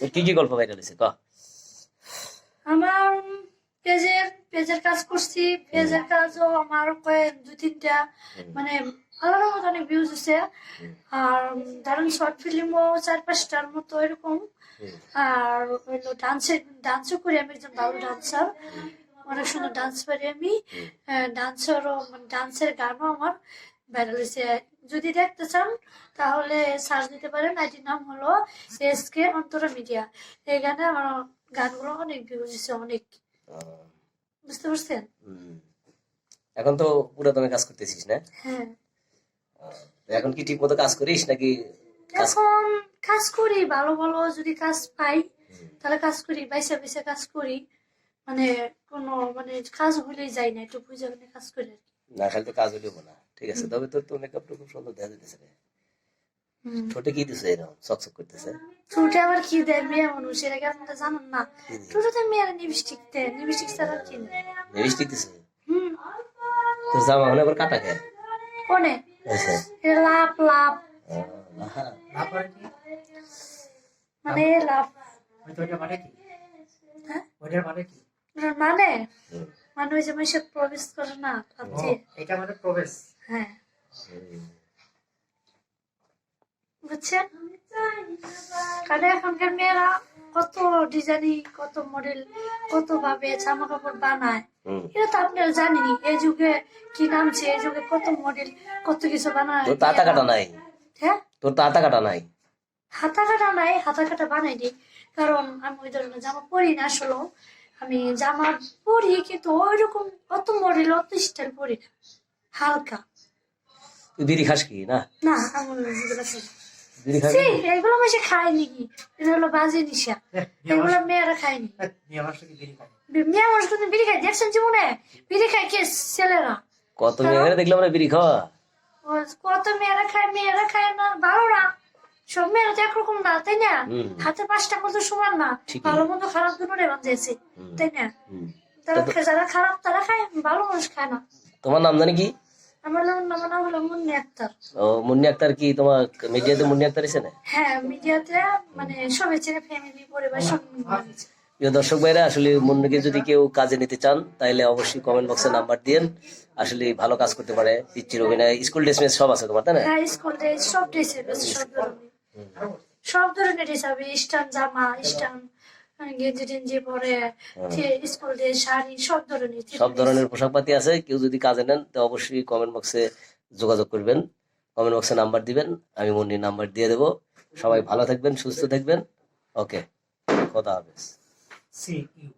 কি কি গল্প ভাইরাল হয়েছে ক। আমার পেজের পেজের কাজ করছি। পেজের কাজও আমার কয়েক দু তিনটা। মানে আলাদা মতো অনেক ভিউজ হচ্ছে আর ধরেন শর্ট ফিল্মও চার পাঁচটার মতো এরকম। আর হইল ডান্সে ডান্সও করি আমি একজন ভালো ডান্সার অনেক সুন্দর ডান্স পারি আমি। ডান্সারও মানে ডান্সের গানও আমার। ভাইরাল হয়েছে। যদি দেখতে চান তাহলে সার্চ দিতে পারেন। আইটির নাম হলো এস কে অন্তরা মিডিয়া আমার গানগুলো অনেক হয়েছে অনেক। বুঝতে পারছেন? এখন তো কাজ করতেছিস না? হ্যাঁ। এখন কি ঠিক মতো কাজ করিস নাকি এখন কাজ করি ভালো ভালো যদি কাজ পাই তাহলে কাজ করি বাইসা বাইসা কাজ করি। মানে কোনো মানে কাজ হলেই যাই না একটু মানে কাজ করি না খালি তো কাজ হইলেও না। ঠিক আছে তবে তোর তো মেকআপটা খুব সুন্দর দেখা যেতেছে রে। ঠোঁটে কি দিছে এরকম চকচক করতেছে? ঠোঁটে আবার কি দেয় মেয়ে মানুষ? এটাকে আপনারা জানেন না? ঠোঁটে মেয়েরা লিপস্টিক দেয়। লিপস্টিক ছাড়া কি নেই। লিপস্টিক দিছে? হুম। তোর জামা মনে আবার কাটা খায় কোনে? এটা লাভ লাভ কি মানে লাভ ওই তো ওইটা মানে কি? হ্যাঁ? ওইটার মানে কি? মানে? মানে ওই যে মানুষে প্রবেশ করে না ভাবছি। এটা মানে প্রবেশ। হ্যাঁ। বুঝছেন? কারণ এখনকার মেয়েরা কত ডিজাইনিং কত মডেল কত ভাবে জামা কাপড় বানায় এটা তো আপনারা জানেনি এই যুগে কি নামছে এই যুগে কত মডেল কত কিছু বানায়। তোর কাটা নাই? হ্যাঁ? তোর কাটা নাই? হাতা কাটা নাই হাতা কাটা বানাইনি। কারণ আমি ওই ধরনের জামা পরি না আসলে আমি জামা পরি কিন্তু ওইরকম অত মডেল অত স্টাইল পরি না। হালকা। তুই বিড়ি খাস কি না? না আমি ওইগুলো খাই না। বিড়ি খাবি ছি, এগুলো মাসে খায় নাকি এটা হলো বাজে নিশা। এগুলো মেয়েরা খায়নি মেয়ে মানুষ কি বিড়ি খায়। মেয়ে মানুষ কিন্তু বিড়ি খায় দেখছেন জীবনে? বিড়ি খায় কে? ছেলেরা। কত মেয়েরা দেখলাম না বিড়ি খাওয়া? ও কত মেয়েরা খায় মেয়েরা খায় না ভালো না সব মেয়েরা তো একরকম না তাই না? হাতে পাঁচটা সমান না? ভালো মন্দ খারাপ দুটোরে বাঁধিয়েছে হুম। তাই না? তারা যারা খারাপ তারা খায় ভালো মানুষ খায় না। তোমার নাম জানি কি? আমার নাম নাম হলো মুন্নি আক্তার। ও মুন্নি আক্তার কি তোমার মিডিয়াতে মুন্নি আক্তার এসে না? হ্যাঁ মিডিয়াতে মানে সবাই চেনে ফ্যামিলি পরিবার সব প্রিয় দর্শক ভাইরা আসলে মুন্নিকে যদি কেউ কাজে নিতে চান তাহলে অবশ্যই কমেন্ট বক্সে নাম্বার দিয়েন। আসলে ভালো কাজ করতে পারে পিচ্চির অভিনয়। স্কুল ড্রেস সব আছে তোমার তাই না? হ্যাঁ স্কুল ড্রেস সব ড্রেস সব সব ধরনের হবে স্টান জামা স্টান গেঞ্জি টেঞ্জি পরে স্কুল ড্রেস শাড়ি সব ধরনের সব ধরনের পোশাক পাতি আছে কেউ যদি কাজে নেন তো অবশ্যই কমেন্ট বক্সে যোগাযোগ করবেন। কমেন্ট বক্সে নাম্বার দিবেন আমি মুন্নির নাম্বার দিয়ে দেবো। সবাই ভালো থাকবেন সুস্থ থাকবেন। ওকে কথা হাফেজ। C you